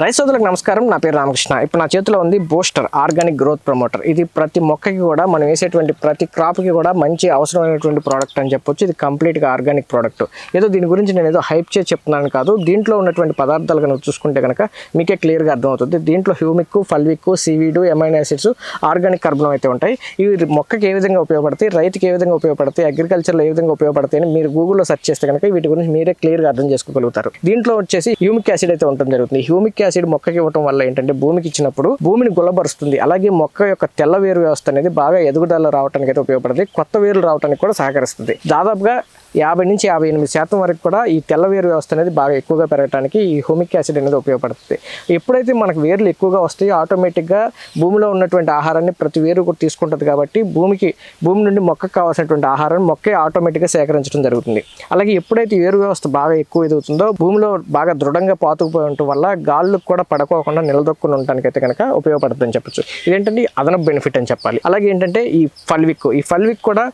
రైతులకు నమస్కారం. నా పేరు రామకృష్ణ. ఇప్పుడు నా చేతిలో ఉంది బూస్టర్ ఆర్గానిక్ గ్రోత్ ప్రమోటర్. ఇది ప్రతి మొక్కకి కూడా మనం వేసేటువంటి ప్రతి క్రాప్కి కూడా మంచి అవసరమైనటువంటి ప్రోడక్ట్ అని చెప్పొచ్చు. ఇది కంప్లీట్గా ఆర్గానిక్ ప్రోడక్ట్. ఏదో దీని గురించి నేను ఏదో హైప్ చేసి చెప్తున్నాను కాదు. దీంట్లో ఉన్నటువంటి పదార్థాలు కనుక చూసుకుంటే కనుక మీకే క్లియర్గా అర్థమవుతుంది. దీంట్లో humic fulvic seaweed amino acids organic కార్బనం అయితే ఉంటాయి. ఇవి మొక్కకి ఏ విధంగా ఉపయోగపడతాయి రైతుకి ఏ విధంగా ఉపయోగపడతాయి అగ్రికల్చర్లో ఏ విధంగా ఉపయోగపడతాయి అని మీరు గూగుల్లో సెర్చ్ చేస్తే కనుక వీటి గురించి మీరే క్లియర్గా అర్థం చేసుకోగలుగుతారు. దీంట్లో వచ్చేసి హ్యూమిక్ యాసిడ్ అయితే ఉంటుంది జరుగుతుంది. హ్యూమిక్ యాసిడ్ మొక్కకి ఇవ్వటం వల్ల ఏంటంటే భూమికి ఇచ్చినప్పుడు భూమిని గుల్లబరుస్తుంది. అలాగే మొక్క యొక్క తెల్ల వేరు వ్యవస్థ అనేది బాగా ఎదుగుదల రావడానికి అయితే ఉపయోగపడుతుంది. కొత్త వేర్లు రావడానికి కూడా సహకరిస్తుంది. దాదాపుగా యాభై నుంచి యాభై ఎనిమిది శాతం వరకు కూడా ఈ తెల్ల వేరు వ్యవస్థ అనేది బాగా ఎక్కువగా పెరగడానికి ఈ హోమిక్ యాసిడ్ అనేది ఉపయోగపడుతుంది. ఎప్పుడైతే మనకు వేర్లు ఎక్కువగా వస్తాయో ఆటోమేటిక్గా భూమిలో ఉన్నటువంటి ఆహారాన్ని ప్రతి వేరు కూడా తీసుకుంటుంది కాబట్టి భూమికి భూమి నుండి మొక్కకు కావాల్సినటువంటి ఆహారాన్ని మొక్కే ఆటోమేటిక్గా సేకరించడం జరుగుతుంది. అలాగే ఎప్పుడైతే వేరు వ్యవస్థ బాగా ఎక్కువ ఎదుగుతుందో భూమిలో బాగా దృఢంగా పాతుకుపోయి ఉండటం వల్ల గాళ్ళు కూడా పడకోకుండా నిలదొక్కుని ఉండటానికి అయితే కనుక ఉపయోగపడుతుందని చెప్పొచ్చు. ఇదేంటంటే అదనపు బెనిఫిట్ అని చెప్పాలి. అలాగే ఏంటంటే ఈ ఫల్విక్ ఈ ఫల్విక్ కూడా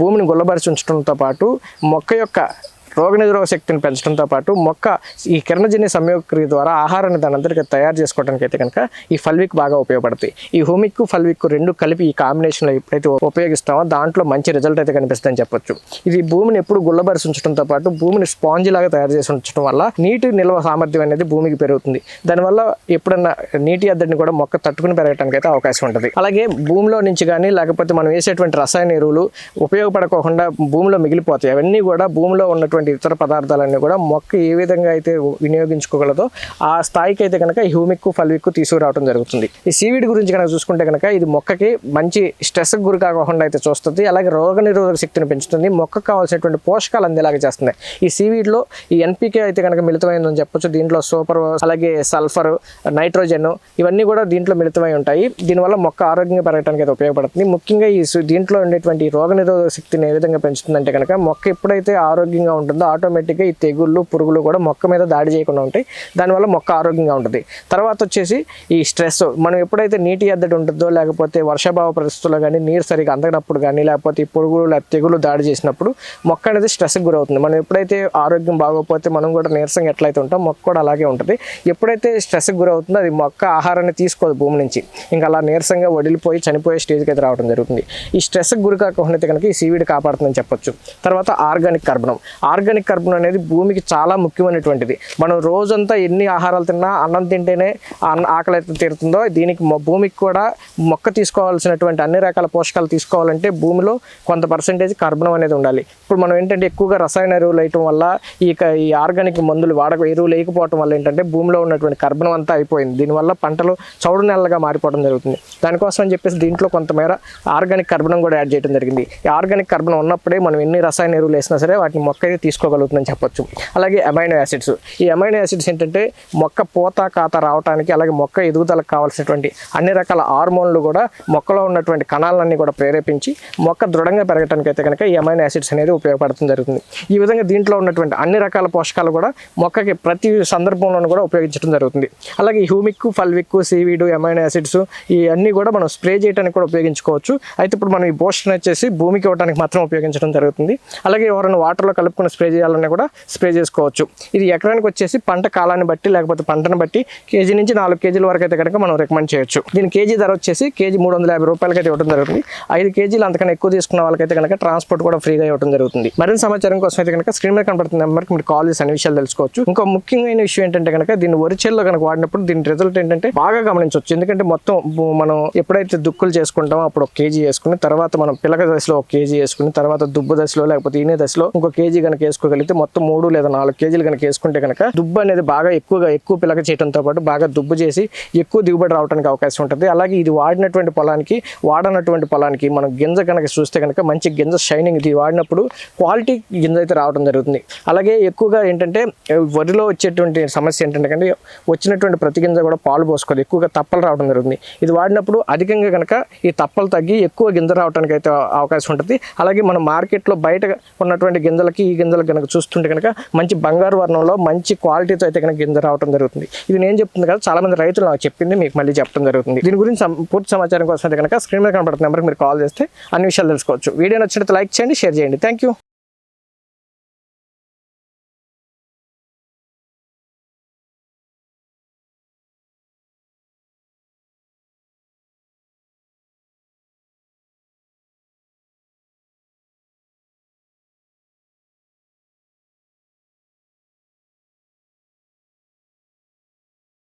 భూమిని గుల్లబరిచి ఉంచడంతో పాటు మొక్క యొక్క రోగనిరోధక శక్తిని పెంచడంతో పాటు మొక్క ఈ కిరణజన్య సంయోగక్రియ ద్వారా ఆహారాన్ని దాని తయారు చేసుకోవడానికి అయితే కనుక ఈ ఫల్విక్ బాగా ఉపయోగపడుతుంది. ఈ హోమిక్ ఫల్విక్ రెండు కలిపి ఈ కాంబినేషన్లో ఎప్పుడైతే ఉపయోగిస్తామో దాంట్లో మంచి రిజల్ట్ అయితే కనిపిస్తుందని చెప్పొచ్చు. ఇది భూమిని ఎప్పుడు గుల్లబరిసి ఉంచడంతో పాటు భూమిని స్పాంజ్ లాగా తయారు చేసి ఉంచడం వల్ల నీటి నిల్వ సామర్థ్యం అనేది భూమికి పెరుగుతుంది. దానివల్ల ఎప్పుడన్నా నీటి ఎద్దడిని కూడా మొక్క తట్టుకుని పెరగడానికి అయితే అవకాశం ఉంటుంది. అలాగే భూమిలో నుంచి కానీ లేకపోతే మనం వేసేటువంటి రసాయన ఎరువులు ఉపయోగపడకోకుండా భూమిలో మిగిలిపోతాయి. అవన్నీ కూడా భూమిలో ఉన్నటువంటి ఇతర పదార్థాలన్నీ కూడా మొక్క ఏ విధంగా అయితే వినియోగించుకోగలదో ఆ స్థాయికి అయితే కనుక హ్యూమిక్ ఫల్విక్ తీసుకురావడం జరుగుతుంది. ఈ సీవీడ్ గురించి కనుక చూసుకుంటే కనుక ఇది మొక్కకి మంచి స్ట్రెస్కి గురి కాకుండా అయితే చూస్తుంది. అలాగే రోగ నిరోధక శక్తిని పెంచుతుంది. మొక్కకు కావాల్సినటువంటి పోషకాలు అందేలాగా చేస్తుంది. ఈ సీవీడ్లో ఈ ఎన్పికే అయితే కనుక మిళితమైందని చెప్పొచ్చు. దీంట్లో సూపర్ అలాగే సల్ఫర్ నైట్రోజన్ ఇవన్నీ కూడా దీంట్లో మిళితమై ఉంటాయి. దీనివల్ల మొక్క ఆరోగ్యంగా పెరగడానికి అయితే ఉపయోగపడుతుంది. ముఖ్యంగా ఈ సు- దీంట్లో ఉండేటువంటి రోగ నిరోధక శక్తిని ఏ విధంగా పెంచుతుందంటే కనుక మొక్క ఎప్పుడైతే ఆరోగ్యంగా ఉంటుందో ఆటోమేటిక్గా ఈ తెగుళ్ళు పురుగులు కూడా మొక్క మీద దాడి చేయకుండా ఉంటాయి. దానివల్ల మొక్క ఆరోగ్యంగా ఉంటుంది. తర్వాత వచ్చేసి ఈ స్ట్రెస్ మనం ఎప్పుడైతే నీటి ఎద్దడి ఉంటుందో లేకపోతే వర్షాభావ పరిస్థితుల్లో కానీ నీరు సరిగా అందగినప్పుడు కానీ లేకపోతే ఈ పురుగులు లేకపోతే తెగులు దాడి చేసినప్పుడు మొక్క అనేది స్ట్రెస్కి గురవుతుంది. మనం ఎప్పుడైతే ఆరోగ్యం బాగోకపోతే మనం కూడా నీరసంగా ఎట్లయితే ఉంటాం మొక్క కూడా అలాగే ఉంటుంది. ఎప్పుడైతే స్ట్రెస్కి గురవుతుందో అది మొక్క ఆహారాన్ని తీసుకోదు భూమి నుంచి. ఇంకా అలా నీరసంగా వడిలిపోయి చనిపోయే స్టేజ్కి అయితే రావడం జరుగుతుంది. ఈ స్ట్రెస్కి గురి కాకుండా అయితే కనుక ఈ సీవీడ్ కాపాడుతుందని చెప్పొచ్చు. తర్వాత ఆర్గానిక్ కార్బనం ఆర్గానిక్ కార్బన్ అనేది భూమికి చాలా ముఖ్యమైనటువంటిది. మనం రోజంతా ఎన్ని ఆహారాలు తిన్నా అన్నం తింటేనే అన్న ఆకలి అయితే తీరుతుందో దీనికి భూమికి కూడా మొక్క తీసుకోవాల్సినటువంటి అన్ని రకాల పోషకాలు తీసుకోవాలంటే భూమిలో కొంత పర్సెంటేజ్ కార్బనం అనేది ఉండాలి. ఇప్పుడు మనం ఏంటంటే ఎక్కువగా రసాయన ఎరువులు వేయటం వల్ల ఈ క- ఈ ఆర్గానిక్ మందులు వాడక ఎరువులు వేయకపోవటం వల్ల ఏంటంటే భూమిలో ఉన్నటువంటి కార్బనం అంతా అయిపోయింది. దీనివల్ల పంటలు చౌడు నెలలుగా మారిపోవడం జరుగుతుంది. దానికోసం అని చెప్పేసి దీంట్లో కొంతమేర ఆర్గానిక్ కార్బనం కూడా యాడ్ చేయడం జరిగింది. ఈ ఆర్గానిక్ కార్బనం ఉన్నప్పుడే మనం ఎన్ని రసాయన ఎరువులు వేసినా సరే వాటిని మొక్క అయితే తీసుకోగలుగుతుందని చెప్పొచ్చు. అలాగే అమైనో యాసిడ్స్. ఈ అమైనో యాసిడ్స్ ఏంటంటే మొక్క పూత కాత రావడానికి అలాగే మొక్క ఎదుగుదలకు కావాల్సినటువంటి అన్ని రకాల హార్మోన్లు కూడా మొక్కలో ఉన్నటువంటి కణాలన్నీ కూడా ప్రేరేపించి మొక్క దృఢంగా పెరగడానికి అయితే కనుక ఈ అమైనో యాసిడ్స్ అనేది ఉపయోగపడటం జరుగుతుంది. ఈ విధంగా దీంట్లో ఉన్నటువంటి అన్ని రకాల పోషకాలు కూడా మొక్కకి ప్రతి సందర్భంలోనూ కూడా ఉపయోగించడం జరుగుతుంది. అలాగే humic fulvic seaweed amino acids ఇవన్నీ కూడా మనం స్ప్రే చేయడానికి కూడా ఉపయోగించుకోవచ్చు. అయితే ఇప్పుడు మనం ఈ పోషణ వచ్చేసి భూమికి ఇవ్వడానికి మాత్రం ఉపయోగించడం జరుగుతుంది. అలాగే ఎవరైనా వాటర్లో కలుపుకొని స్ప్రే చేయాలన్నా కూడా స్ప్రే చేసుకోవచ్చు. ఇది ఎకరానికి వచ్చేసి పంట కాలాన్ని బట్టి లేకపోతే పంటను బట్టి కేజీ నుంచి నాలుగు కేజీల వరకు అయితే కనుక మనం రికమెండ్ చేయొచ్చు. దీని కేజీ ధర వచ్చేసి కేజీ మూడు వందల యాభై రూపాయలకి అయితే ఇవ్వడం జరుగుతుంది. ఐదు కేజీలు అంతకన్నా ఎక్కువ తీసుకున్న వాళ్ళకైతే కనుక ట్రాన్స్పోర్ట్ కూడా ఫ్రీగా ఇవ్వడం జరుగుతుంది. మరింత సమాచారం కోసం అయితే కనుక స్క్రీన్ మీద కనబడుతున్న నెంబర్కి మీరు కాల్ చేసి అన్ని విషయాలు తెలుసుకోవచ్చు. ఇంకో ముఖ్యమైన విషయం ఏంటంటే కనుక దీన్ని వరిచేల్లో కనుక వాడినప్పుడు దీని రిజల్ట్ ఏంటంటే బాగా గమనించవచ్చు. ఎందుకంటే మొత్తం మనం ఎప్పుడైతే దుక్కులు చేసుకుంటామో అప్పుడు ఒక కేజీ వేసుకుని తర్వాత మనం పిలక దశలో ఒక కేజీ వేసుకుని తర్వాత దుబ్బు దశలో లేకపోతే ఈనే దశలో ఇంకో కేజీ కనుక వేసుకోగలిగితే మొత్తం మూడు లేదా నాలుగు కేజీలు కనుక వేసుకుంటే కనుక దుబ్బు అనేది బాగా ఎక్కువగా ఎక్కువ పిలక చేయడంతో పాటు బాగా దుబ్బు చేసి ఎక్కువ దిగుబడి రావడానికి అవకాశం ఉంటుంది. అలాగే ఇది వాడినటువంటి పొలానికి వాడనటువంటి పొలానికి మనం గింజ కనుక చూస్తే కనుక మంచి గింజ షైనింగ్ ఇది. వాడినప్పుడు క్వాలిటీ గింజ అయితే రావడం జరుగుతుంది. అలాగే ఎక్కువగా ఏంటంటే వరిలో వచ్చేటువంటి సమస్య ఏంటంటే కనుక వచ్చినటువంటి ప్రతి గింజ కూడా పాలు పోసుకోదు ఎక్కువగా తప్పలు రావడం జరుగుతుంది. ఇది వాడినప్పుడు అధికంగా కనుక ఈ తప్పలు తగ్గి ఎక్కువ గింజ రావడానికి అయితే అవకాశం ఉంటుంది. అలాగే మనం మార్కెట్లో బయట ఉన్నటువంటి గింజలకి ఈ గింజలు కనుక చూస్తుంటే కనుక మంచి బంగారు వర్ణంలో మంచి క్వాలిటీతో అయితే కనుక గింజ రావడం జరుగుతుంది. ఇది నేను చెప్తుంది కదా చాలా మంది రైతులు నాకు చెప్పింది మీకు మళ్ళీ చెప్పడం జరుగుతుంది. దీని గురించి పూర్తి సమాచారం కోసం అయితే కనుక స్క్రీన్ మీద కనబడుతున్న నెంబర్కి మీరు కాల్ చేస్తే అన్ని విషయాలు తెలుసుకోవచ్చు. వీడియో నచ్చినట్టు లైక్ చేయండి షేర్ చేయండి. Thank you